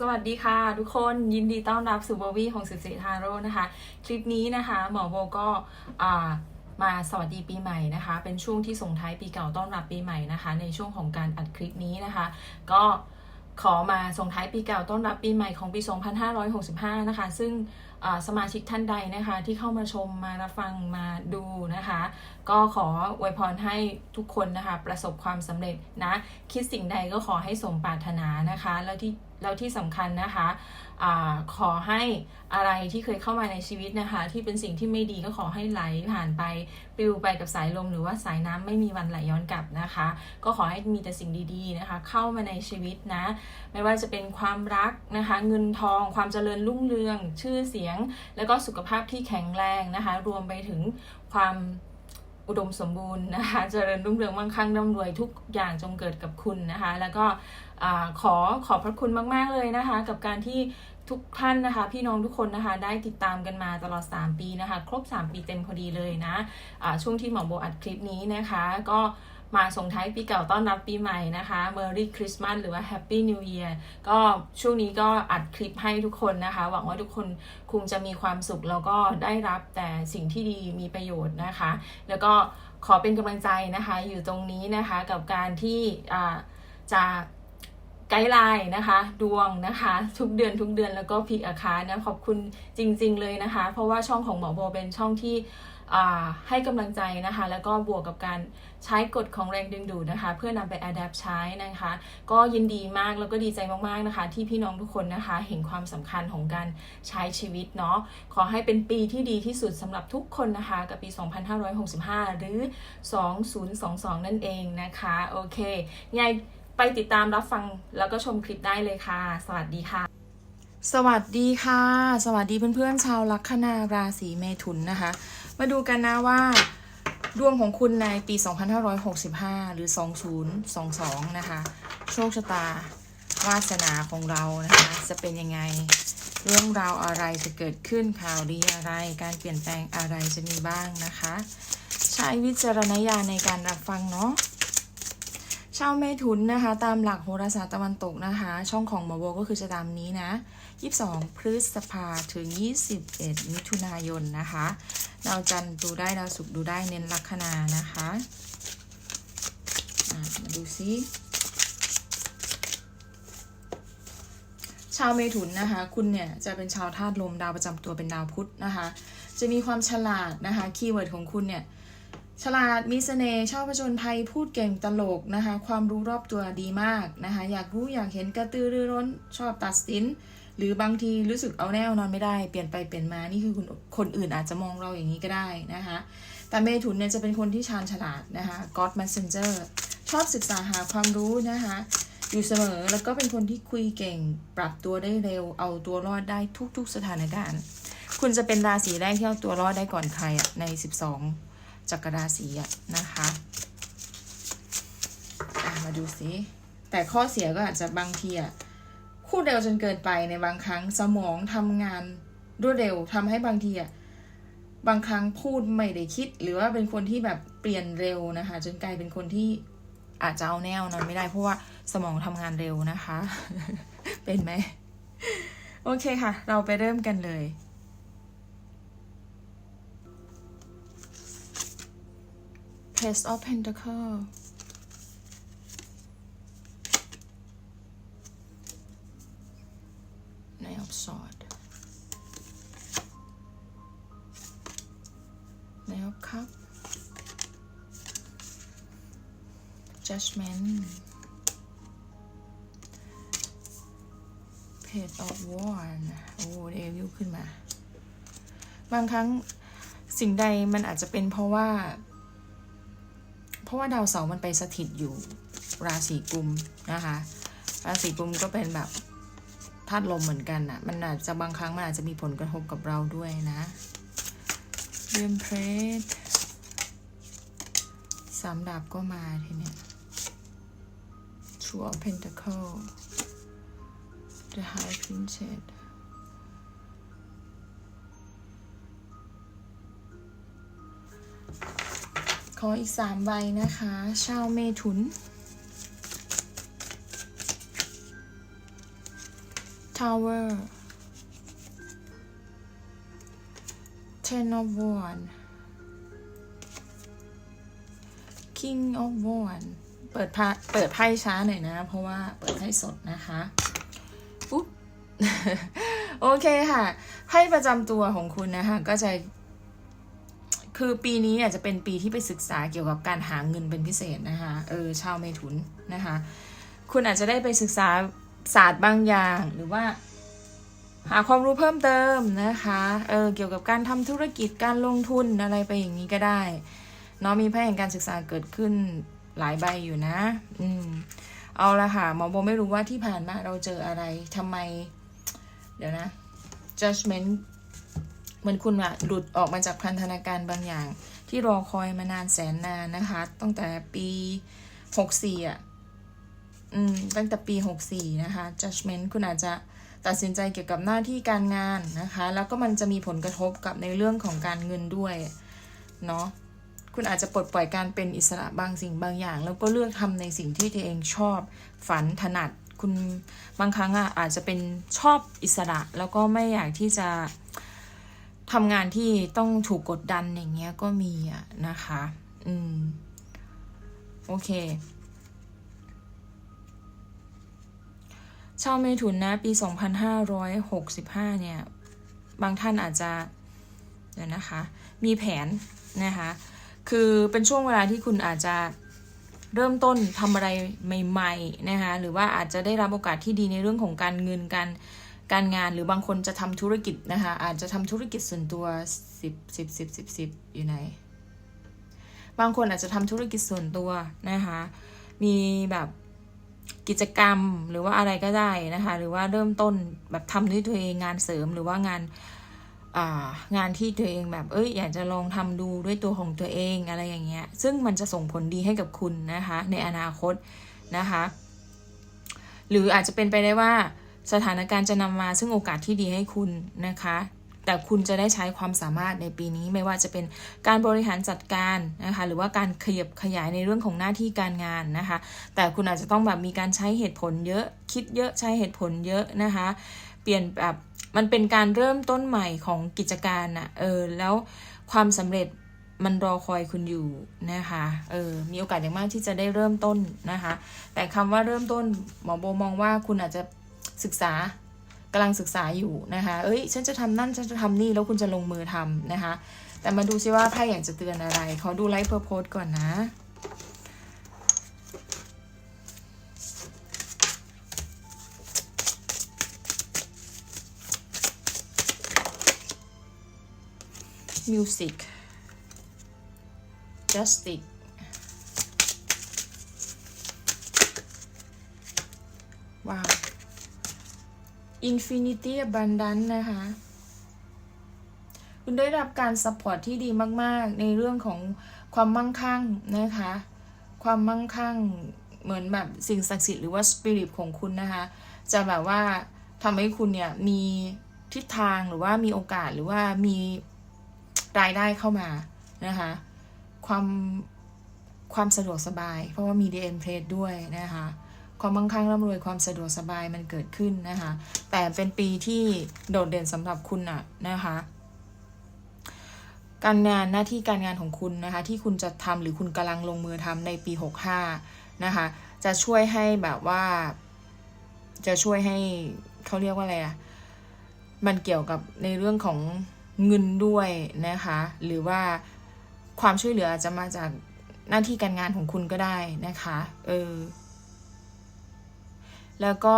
สวัสดีค่ะ ทุกคนยินดีต้อนรับสู่โบวี่ของสิบสี่ทาโร่นะคะ คลิปนี้นะคะหมอโบก็มาสวัสดีปีใหม่นะคะ เป็นช่วงที่ส่งท้ายปีเก่าต้อนรับปีใหม่นะคะ ในช่วงของการอัดคลิปนี้นะคะ ก็ขอมาส่งท้ายปีเก่าต้อนรับปีใหม่ของปี 2565 นะคะ ซึ่งสมาชิกท่านใดนะคะที่เข้ามาชมมารับฟังมาดูนะคะ ก็ขออวยพรให้ทุกคนนะคะประสบความสำเร็จนะ คิดสิ่งใดก็ขอให้สมปรารถนานะคะ แล้วที่ แล้วที่สำคัญนะคะอขอให้อะไรที่เคยเข้ามาในชีวิตนะคะ ที่เป็นสิ่งที่ไม่ดีก็ขอให้ไหลผ่านไปปลิวไปกับสายลมหรือว่าสายน้ำไม่มีวันไหลย้อนกลับนะคะ ก็ขอให้มีแต่สิ่งดีๆนะคะ เข้ามาในชีวิตนะ ไม่ว่าจะเป็นความรักนะคะ เงินทองความเจริญรุ่งเรือง ชื่อเสียง แล้วก็สุขภาพที่แข็งแรงนะคะ รวมไปถึงความอุดมสมบูรณ์นะคะ เจริญรุ่งเรืองมั่งคั่งร่ำรวยทุกอย่างจงเกิดกับคุณนะคะ แล้วก็ อขอขอบพระคุณมาก ๆ เลยนะคะ กับการที่ทุกท่านนะคะ พี่น้องทุกคนนะคะ ได้ติดตามกันมาตลอด 3 ปีนะคะ ครบ 3 ปีเต็มพอดีเลยนะะช่วงที่หมอโบอัดคลิปนี้นะคะ ก็มาส่งท้ายปีเก่าต้อนรับปีใหม่นะคะ Merry Christmas หรือว่า Happy New Year ก็ช่วงนี้ก็อัดคลิปให้ทุกคนนะคะ หวังว่าทุกคนคงจะมีความสุขแล้วก็ได้รับแต่สิ่งที่ดีมีประโยชน์นะคะ แล้วก็ขอเป็นกำลังใจนะคะ อยู่ตรงนี้นะคะกับการที่จะ ไกด์ไลน์นะคะ ดวงนะคะ ทุกเดือนทุกเดือนแล้วก็พิกอาคานะขอบคุณจริง ๆ เลยนะคะ เพราะว่าช่องของหมอโบเป็นช่องที่ให้กำลังใจนะคะ แล้วก็บวกกับการใช้กฎของแรงดึงดูดนะคะ เพื่อนำไป adapt ใช้นะคะ ก็ยินดีมากแล้วก็ดีใจมากๆนะคะ ที่พี่น้องทุกคนนะคะ เห็นความสำคัญของการใช้ชีวิตเนาะขอให้เป็นปีที่ดีที่สุดสำหรับทุกคนนะคะ กับปี 2565 หรือ 2022 นั่นเองนะคะ โอเคไง ไปติดตามรับฟังแล้วก็ชมคลิปได้เลยค่ะ สวัสดีค่ะ สวัสดีค่ะ สวัสดีเพื่อนๆชาวลัคนาราศีเมถุนนะคะ มาดูกันนะว่าดวงของคุณในปี 2565 หรือ 2022 นะคะ โชคชะตาวาสนาของเรานะคะ จะเป็นยังไง เรื่องราวอะไรจะเกิดขึ้นข่าวดีอะไร การเปลี่ยนแปลงอะไรจะมีบ้างนะคะ ใช้วิจารณญาณในการรับฟังเนาะ ชาวเมถุนนะคะ ตามหลักโหราศาสตร์ตะวันตกนะคะ ช่องของหมอโบก็คือจะตามนี้นะ 22 พฤษภาถึง 21 มิถุนายนนะคะดาวจันทร์ดูได้ดาวศุกร์ดูได้เน้นลัคนานะคะมาดูซิชาวเมถุนนะคะ คุณเนี่ยจะเป็นชาวธาตุลมดาวประจำตัวเป็นดาวพุธนะคะ จะมีความฉลาดนะคะคีย์เวิร์ดของคุณเนี่ย ฉลาดมีเสน่ห์ชอบผจญภัยพูดเก่งตลกนะคะ ความรู้รอบตัวดีมากนะคะ อยากรู้อยากเห็นกระตือรือร้นชอบตัดสิน หรือบางทีรู้สึกเอาแน่นอนไม่ได้ เปลี่ยนไปเปลี่ยนมานี่คือคนคนอื่นอาจจะมองเราอย่างนี้ก็ได้นะคะ แต่เมถุนเนี่ยจะเป็นคนที่ชาญฉลาดนะคะ God Messenger ชอบศึกษาหาความรู้นะคะ อยู่เสมอแล้วก็เป็นคนที่คุยเก่ง ปรับตัวได้เร็ว เอาตัวรอดได้ทุก ๆ สถานการณ์ คุณจะเป็นราศีแรกที่เอาตัวรอดได้ก่อนใครใน 12 จักรราศีอะนะคะมาดูสิแต่ข้อเสียก็อาจจะบางทีอะพูดเร็วจนเกินไปในบางครั้งสมองทำงานรวดเร็วทำให้บางทีอะบางครั้งพูดไม่ได้คิด หรือว่าเป็นคนที่แบบเปลี่ยนเร็วนะคะ จนกลายเป็นคนที่อาจจะเอาแนวนอนไม่ได้ เพราะว่าสมองทำงานเร็วนะคะ เป็นไหม โอเคค่ะ เราไปเริ่มกันเลย Page of Pentacle Nine of Swords Nine of Cup Judgment Page of Wands โอ้เดวิลขึ้นมา บางครั้งสิ่งใดมันอาจจะเป็นเพราะว่า เพราะว่าดาวเสาร์มันไปสถิตอยู่ราศีกุมนะคะ ราศีกุมก็เป็นแบบธาตุลมเหมือนกันอะ่ะ มันอาจจะบางครั้งมันอาจจะมีผลกระทบกับเราด้วยนะเรียมเพรสสามดาบก็มาทีเนี้ย Two of Pentacle The High Princess ขออีกสามใบนะคะ ชาวเมถุน Tower Ten of Wands King of Wands เปิดพเปิดไพ่ช้าหน่อยนะ เพราะว่าเปิดไพ่สดนะคะอุ๊บโอเคค่ะไพ่ประจำตัวของคุณนะคะก็จะ คือปีนี้อาจจะเป็นปีที่ไปศึกษาเกี่ยวกับการหาเงินเป็นพิเศษนะคะ เออชาวเมถุนนะคะ คุณอาจจะได้ไปศึกษาศาสตร์บางอย่างหรือว่า หาความรู้เพิ่มเติมนะคะ เออเกี่ยวกับการทำธุรกิจการลงทุนอะไรไปอย่างนี้ก็ได้เนาะมีไพ่แห่งการศึกษาเกิดขึ้นหลายใบอยู่นะ อืม เอาละค่ะหมอโบไม่รู้ว่าที่ผ่านมาเราเจออะไรทำไม เดี๋ยวนะ judgment เหมือนคุณอะหลุดออกมาจากพันธนาการบางอย่าง ที่รอคอยมานานแสนนานนะคะ ตั้งแต่ปีหกสี่อะอืมตั้งแต่ปีหกสี่นะคะ judgment คุณอาจจะตัดสินใจเกี่ยวกับหน้าที่การงานนะคะ แล้วก็มันจะมีผลกระทบกับในเรื่องของการเงินด้วยเนาะคุณอาจจะปลดปล่อยการเป็นอิสระบางสิ่งบางอย่าง แล้วก็เลือกทำในสิ่งที่ตัวเองชอบฝันถนัดคุณบางครั้งอะอาจจะเป็นชอบอิสระ แล้วก็ไม่อยากที่จะ ทำงานที่ต้องถูกกดดันอย่างเงี้ยก็มีอะนะคะ อืม โอเค ชาวเมถุนนะ ปี 2565 เนี่ย บางท่านอาจจะเดี๋ยวนะคะ มีแผนนะคะ คือเป็นช่วงเวลาที่คุณอาจจะเริ่มต้นทำอะไรใหม่ ๆ นะคะ หรือว่าอาจจะได้รับโอกาสที่ดีในเรื่องของการเงินการ การงานหรือบางคนจะทำธุรกิจนะคะ อาจจะทำธุรกิจส่วนตัวสิบสิบสิบสิบสิบอยู่ไหน บางคนอาจจะทำธุรกิจส่วนตัวนะคะ มีแบบกิจกรรมหรือว่าอะไรก็ได้นะคะ หรือว่าเริ่มต้นแบบทำด้วยตัวเองงานเสริมหรือว่างานางานที่ตัวเองแบบเอ้ยอยากจะลองทำดูด้วยตัวของตัวเองอะไรอย่างเงี้ย ซึ่งมันจะส่งผลดีให้กับคุณนะคะ ในอนาคตนะคะ หรืออาจจะเป็นไปได้ว่า สถานการณ์จะนำมาซึ่งโอกาสที่ดีให้คุณนะคะ แต่คุณจะได้ใช้ความสามารถในปีนี้ไม่ว่าจะเป็นการบริหารจัดการนะคะ หรือว่าการขยับขยายในเรื่องของหน้าที่การงานนะคะ แต่คุณอาจจะต้องแบบมีการใช้เหตุผลเยอะ คิดเยอะใช้เหตุผลเยอะนะคะ เปลี่ยนแบบมันเป็นการเริ่มต้นใหม่ของกิจการน่ะเออแล้วความสำเร็จมันรอคอยคุณอยู่นะคะเออมีโอกาสอย่างมากที่จะได้เริ่มต้นนะคะ แต่คำว่าเริ่มต้นหมอโบมองว่าคุณอาจจะ ศึกษากำลังศึกษาอยู่นะคะ เอ้ย ฉันจะทำนั่น ฉันจะทำนี่ แล้วคุณจะลงมือทำนะคะ แต่มาดูซิว่าไพ่อยากจะเตือนอะไร ขอดูไลฟ์เพอร์โพสก่อนนะ music justice ว้าว infinity abundance นะคะ คุณได้รับการซัพพอร์ตที่ดีมาก ๆ ในเรื่องของความมั่งคั่งนะคะ ความมั่งคั่งเหมือนแบบสิ่งศักดิ์สิทธิ์หรือว่าสปิริตของคุณนะคะ จะแบบว่าทำให้คุณเนี่ยมีทิศทางหรือว่ามีโอกาสหรือว่ามีรายได้เข้ามานะคะ ความความสะดวกสบาย เพราะว่ามี DN Plate ด้วยนะคะ ความมั่งคั่งร่ำรวยความสะดวกสบายมันเกิดขึ้นนะคะ แต่เป็นปีที่โดดเด่นสำหรับคุณอะนะคะ การงานหน้าที่การงานของคุณนะคะ ที่คุณจะทำหรือคุณกำลังลงมือทำในปี 65 นะคะ จะช่วยให้แบบว่า จะช่วยให้เขาเรียกว่าอะไรอะมันเกี่ยวกับในเรื่องของเงินด้วยนะคะ หรือว่าความช่วยเหลืออาจจะมาจากหน้าที่การงานของคุณก็ได้นะคะ เออ แล้วก็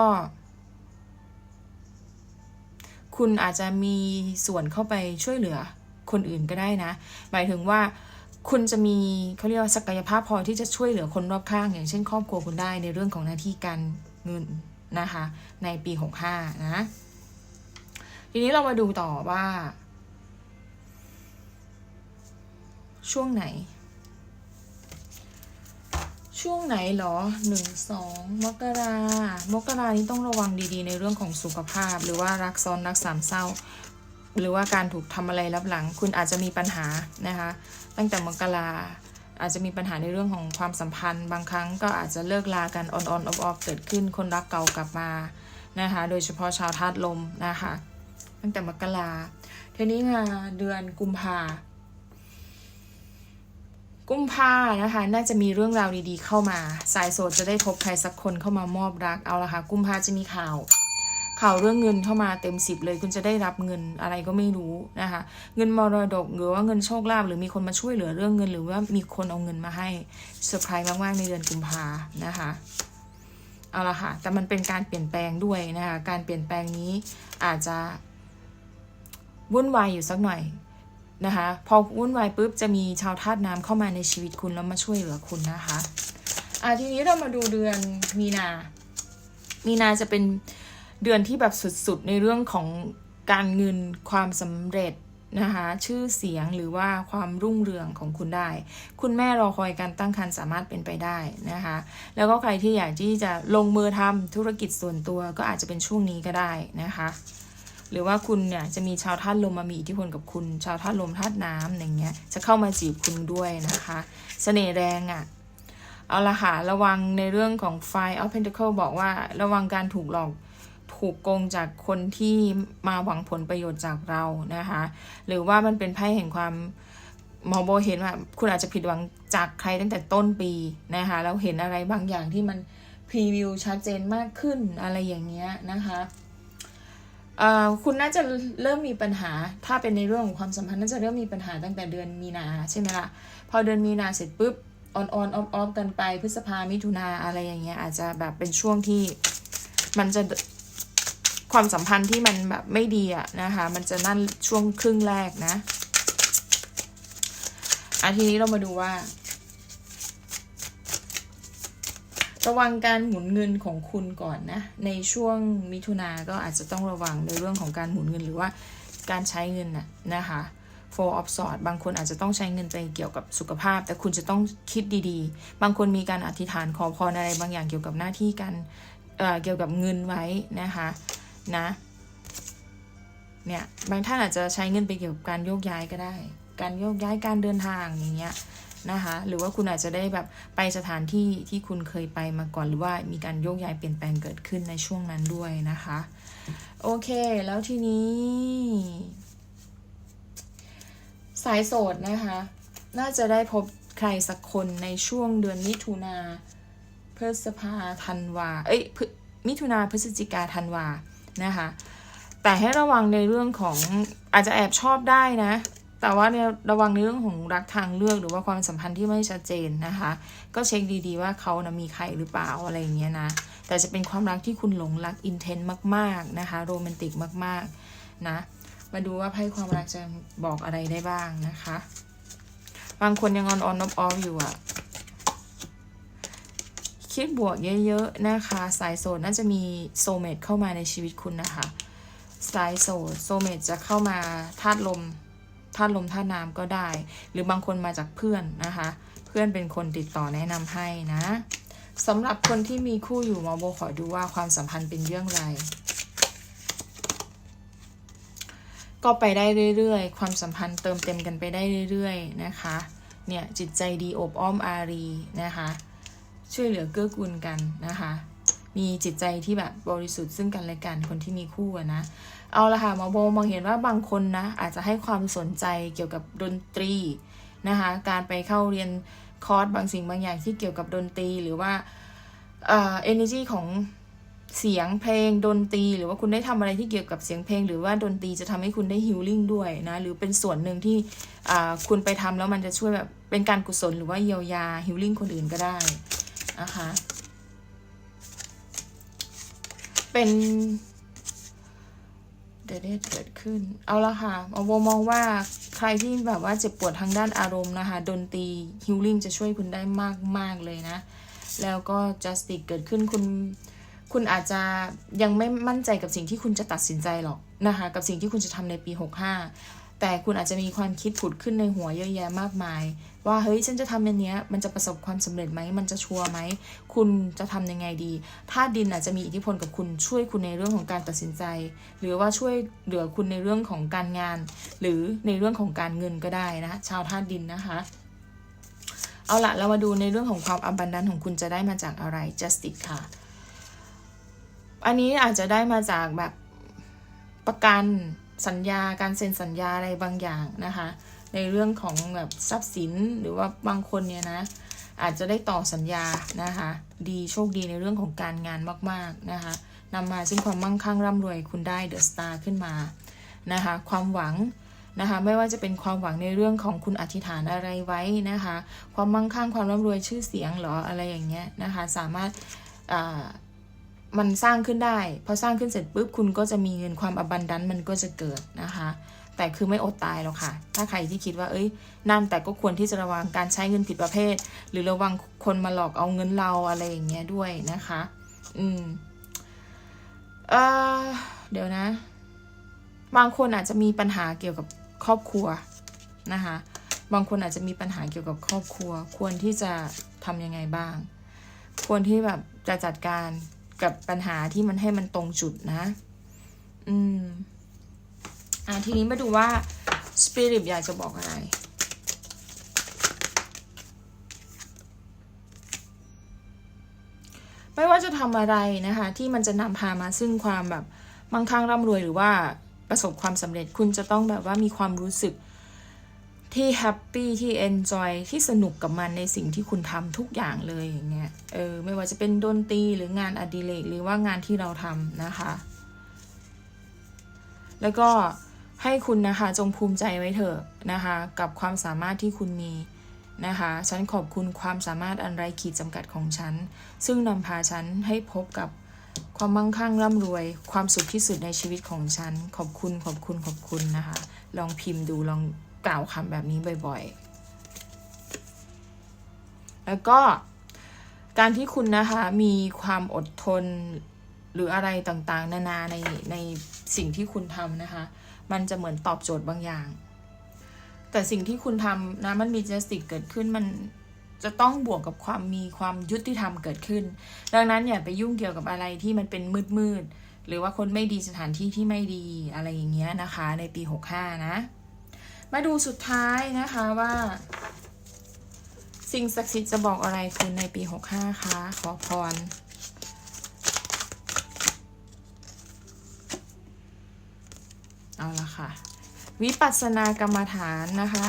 คุณอาจจะมีส่วนเข้าไปช่วยเหลือคนอื่นก็ได้นะ หมายถึงว่าคุณจะมีเขาเรียกว่าศักยภาพพอที่จะช่วยเหลือคนรอบข้าง อย่างเช่น ครอบครัวคุณได้ในเรื่องของหน้าที่การเงินนะคะ ในปี 65 นะ ทีนี้เรามาดูต่อว่า ช่วงไหน ช่วงไหนเหรอหนึ่งสองมกรามกรานี้ต้องระวังดีๆ ในเรื่องของสุขภาพ หรือว่ารักซ้อนรักสามเศร้า หรือว่าการถูกทำอะไรรับหลัง คุณอาจจะมีปัญหานะคะ ตั้งแต่มกราอาจจะมีปัญหาในเรื่องของความสัมพันธ์ บางครั้งก็อาจจะเลิกลากันออนออนออฟออฟเกิดขึ้นคนรักเก่ากลับมานะคะ โดยเฉพาะชาวธาตุลมนะคะ ตั้งแต่มกราทีนี้มาเดือนกุมภา กุมภานะคะ น่าจะมีเรื่องราวดีๆเข้ามา สายโสดจะได้พบใครสักคนเข้ามามอบรักเอาละค่ะ กุมภาจะมีข่าว ข่าวเรื่องเงินเข้ามาเต็มสิบเลย คุณจะได้รับเงินอะไรก็ไม่รู้นะคะ เงินมรดกหรือว่าเงินโชคลาภหรือมีคนมาช่วยเหลือเรื่องเงิน หรือว่ามีคนเอาเงินมาให้เซอร์ไพรส์มากๆในเดือนกุมภานะคะเอาละค่ะ แต่มันเป็นการเปลี่ยนแปลงด้วยนะคะ การเปลี่ยนแปลงนี้อาจจะวุ่นวายอยู่สักหน่อย นะคะ พอวุ่นวายปุ๊บจะมีชาวธาตุน้ำเข้ามาในชีวิตคุณแล้วมาช่วยเหลือคุณนะคะอะทีนี้เรามาดูเดือนมีนา มีนาจะเป็นเดือนที่แบบสุดๆ ในเรื่องของการเงินความสำเร็จนะคะชื่อเสียงหรือว่าความรุ่งเรืองของคุณได้ คุณแม่รอคอยการตั้งครรภ์สามารถเป็นไปได้นะคะ แล้วก็ใครที่อยากที่จะลงมือทำธุรกิจส่วนตัวก็อาจจะเป็นช่วงนี้ก็ได้นะคะ หรือว่าคุณเนี่ยจะมีชาวธาตุลมมามีอิทธิพลกับคุณ ชาวธาตุลมธาตุน้ำอย่างเงี้ยจะเข้ามาจีบคุณด้วยนะคะเสน่ห์แรงอะ่ะเอาละค่ะระวังในเรื่องของ Five of Pentacle บอกว่าระวังการถูกหลอกถูกโกงจากคนที่มาหวังผลประโยชน์จากเรานะคะ หรือว่ามันเป็นไพ่แห่งความหมอโบเห็นว่าคุณอาจจะผิดหวังจากใครตั้งแต่ต้นปีนะคะแล้วเห็นอะไรบางอย่างที่มันพรีวิวชัดเจนมากขึ้นอะไรอย่างเงี้ยนะคะ คุณน่าจะเริ่มมีปัญหา ถ้าเป็นในเรื่องของความสัมพันธ์น่าจะเริ่มมีปัญหาตั้งแต่เดือนมีนาใช่ไหมล่ะ พอเดือนมีนาเสร็จปุ๊บออนออนออฟออฟกันไปพฤษภามิถุนาอะไรอย่างเงี้ยอาจจะแบบเป็นช่วงที่มันจะความสัมพันธ์ที่มันแบบไม่ดีอะนะคะ มันจะนั่นช่วงครึ่งแรกนะอาทีนี้เรามาดูว่า ระวังการหมุนเงินของคุณก่อนนะ ในช่วงมิถุนาก็อาจจะต้องระวังในเรื่องของการหมุนเงินหรือว่าการใช้เงินน่ะนะคะ four of swords บางคนอาจจะต้องใช้เงินไปเกี่ยวกับสุขภาพ แต่คุณจะต้องคิดดีๆ บางคนมีการอธิษฐานขอพรอะไรบางอย่างเกี่ยวกับหน้าที่การเเกี่ยวกับเงินไว้นะคะนะเนี่ยบางท่านอาจจะใช้เงินไปเกี่ยวกับการโยกย้ายก็ได้ การโยกย้ายการเดินทางอย่างเงี้ย นะคะ หรือว่าคุณอาจจะได้แบบไปสถานที่ที่คุณเคยไปมาก่อน หรือว่ามีการโยกย้ายเปลี่ยนแปลงเกิดขึ้นในช่วงนั้นด้วยนะคะ โอเค แล้วทีนี้ สายโสดนะคะ น่าจะได้พบใครสักคนในช่วงเดือนมิถุนาพฤษภาธันวา เอ้ย มิถุนาพฤศจิกาธันวานะคะ แต่ให้ระวังในเรื่องของอาจจะแอบชอบได้นะ แต่ว่าในระวังในเรื่องของรักทางเลือกหรือว่าความสัมพันธ์ที่ไม่ชัดเจนนะคะ ก็เช็คดีๆว่าเขานะมีใครหรือเปล่าอะไรอย่างเงี้ยนะ แต่จะเป็นความรักที่คุณหลงรักอินเทนต์มากๆนะคะโรแมนติกมากๆนะ มาดูว่าไพ่ความรักจะบอกอะไรได้บ้างนะคะ บางคนยังออนออนออฟอยู่อะคิดบวกเยอะๆนะคะ สายโสดน่าจะมีโซเมตเข้ามาในชีวิตคุณนะคะ สายโสดโซเมตจะเข้ามาธาตุลม ธาลมธาน้ำก็ได้ หรือบางคนมาจากเพื่อนนะคะ เพื่อนเป็นคนติดต่อแนะนำให้นะสำหรับคนที่มีคู่อยู่มอโบขอดูว่าความสัมพันธ์เป็นเรื่องไร ก็ไปได้เรื่อยๆ ความสัมพันธ์เติมเต็มกันไปได้เรื่อยๆนะคะ เนี่ยจิตใจดีอบอ้อมอารีนะคะ ช่วยเหลือเกื้อกูลกันนะคะ มีจิตใจที่แบบบริสุทธิ์ซึ่งกันและกันคนที่มีคู่อะนะ เอาละค่ะหมอโบมองเห็นว่าบางคนนะอาจจะให้ความสนใจเกี่ยวกับดนตรีนะคะการไปเข้าเรียนคอร์สบางสิ่งบางอย่างที่เกี่ยวกับดนตรีหรือว่าเอ่อ energy ของเสียงเพลงดนตรี หรือว่าคุณได้ทำอะไรที่เกี่ยวกับเสียงเพลง หรือว่าดนตรีจะทำให้คุณได้ฮิลลิ่งด้วยนะ หรือเป็นส่วนหนึ่งที่คุณไปทำแล้วมันจะช่วยแบบเป็นการกุศลหรือว่าเยียวยาฮิลลิ่งคนอื่นก็ได้นะคะ เป็นเดเดเกิดขึ้น เอาละค่ะเอาโบมองว่าใครที่แบบว่าเจ็บปวดทางด้านอารมณ์นะคะ ดนตรีฮิลลิ่งจะช่วยคุณได้มากมากเลยนะ แล้วก็ justice เกิดขึ้นคุณ คุณอาจจะยังไม่มั่นใจกับสิ่งที่คุณจะตัดสินใจหรอกนะคะ กับสิ่งที่คุณจะทำในปี 65 แต่คุณอาจจะมีความคิดผุดขึ้นในหัวเยอะแยะมากมาย ว่าเฮ้ยฉันจะทำอันเนี้ยมันจะประสบความสำเร็จไหมมันจะชัวร์ไหมคุณจะทำยังไงดีถ้าดินอาจจะมีอิทธิพลกับคุณช่วยคุณในเรื่องของการตัดสินใจ หรือว่าช่วยเหลือคุณในเรื่องของการงาน หรือในเรื่องของการเงินก็ได้นะชาวธาตุดินนะคะเอาละเรามาดูในเรื่องของความอัมบันดันของคุณจะได้มาจากอะไร justice ค่ะ อันนี้อาจจะได้มาจากแบบประกันสัญญาการเซ็นสัญญาอะไรบางอย่างนะคะ ในเรื่องของแบบทรัพย์สินหรือว่าบางคนเนี่ยนะอาจจะได้ต่อสัญญานะคะ ดีโชคดีในเรื่องของการงานมากๆนะคะนำมาซึ่งความมั่งคั่งร่ำรวยคุณได้เดอะสตาร์ขึ้นมานะคะความหวังนะคะไม่ว่าจะเป็นความหวังในเรื่องของคุณอธิษฐานอะไรไว้นะคะ ความมั่งคั่งความร่ำรวยชื่อเสียงหรออะไรอย่างเงี้ยนะคะสามารถอ่ามันสร้างขึ้นได้พอสร้างขึ้นเสร็จปุ๊บคุณก็จะมีเงินความอบันดันมันก็จะเกิดนะคะ แต่คือไม่อดตายหรอกค่ะ ถ้าใครที่คิดว่าเอ้ยนั่นแต่ก็ควรที่จะระวังการใช้เงินผิดประเภท หรือระวังคนมาหลอกเอาเงินเราอะไรอย่างเงี้ยด้วยนะคะ อืมเออเดี๋ยวนะ บางคนอาจจะมีปัญหาเกี่ยวกับครอบครัวนะคะ บางคนอาจจะมีปัญหาเกี่ยวกับครอบครัว ควรที่จะทำยังไงบ้าง ควรที่แบบจะจัดการกับปัญหาที่มันให้มันตรงจุดนะ อืม อะทีนี้มาดูว่า Spirit อยากจะบอกอะไรไม่ว่าจะทำอะไรนะคะ ที่มันจะนำพามาซึ่งความแบบมั่งคั่งร่ำรวยหรือว่าประสบความสำเร็จคุณจะต้องแบบว่ามีความรู้สึกที่แฮปปี้ที่เอนจอยที่สนุกกับมันในสิ่งที่คุณทำทุกอย่างเลยอย่างเงี้ยเออไม่ว่าจะเป็นดนตรีหรืองานอดิเรกหรือว่างานที่เราทำนะคะ แล้วก็ ให้คุณนะคะจงภูมิใจไว้เถอะนะคะ กับความสามารถที่คุณมีนะคะ ฉันขอบคุณความสามารถอันไรขีดจำกัดของฉัน ซึ่งนำพาฉันให้พบกับความมั่งคั่งร่ำรวย ความสุขที่สุดในชีวิตของฉัน ขอบคุณขอบคุณขอบคุณนะคะ ลองพิมพ์ดูลองกล่าวคำแบบนี้บ่อยๆ แล้วก็การที่คุณนะคะมีความอดทนหรืออะไรต่างๆ นานาในในสิ่งที่คุณทำนะคะ มันจะเหมือนตอบโจทย์บางอย่าง แต่สิ่งที่คุณทำนะมันมีเจสติกเกิดขึ้นมันจะต้องบวกกับความมีความยุติธรรมเกิดขึ้น ดังนั้นอย่าไปยุ่งเกี่ยวกับอะไรที่มันเป็นมืดมืดหรือว่าคนไม่ดีสถานที่ที่ไม่ดีอะไรอย่างเงี้ยนะคะ ในปี 65 นะ มาดูสุดท้ายนะคะว่า สิ่งศักดิ์สิทธิ์จะบอกอะไรคุณในปี 65คะขอพร เอาละค่ะ วิปัสสนากรรมฐานนะคะ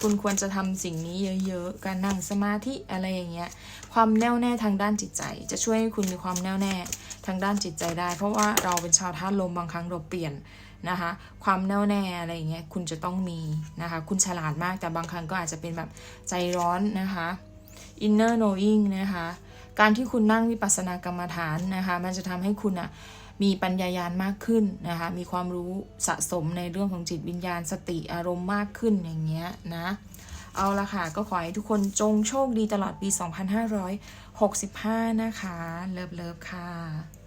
คุณควรจะทำสิ่งนี้เยอะๆ การนั่งสมาธิอะไรอย่างเงี้ย ความแน่วแน่ทางด้านจิตใจ จะช่วยให้คุณมีความแน่วแน่ทางด้านจิตใจได้ เพราะว่าเราเป็นชาวธาตุลมบางครั้งเราเปลี่ยนนะคะ ความแน่วแน่อะไรอย่างเงี้ยคุณจะต้องมีนะคะ คุณฉลาดมากแต่บางครั้งก็อาจจะเป็นแบบใจร้อนนะคะ inner knowing นะคะ การที่คุณนั่งวิปัสสนากรรมฐานนะคะ มันจะทำให้คุณอะ มีปัญญายาณมากขึ้นนะคะ มีความรู้สะสมในเรื่องของจิตวิญญาณสติอารมณ์มากขึ้นอย่างเงี้ยนะ เอาละค่ะ ก็ขอให้ทุกคนจงโชคดีตลอดปี 2565 นะคะ เลิฟเลิฟค่ะ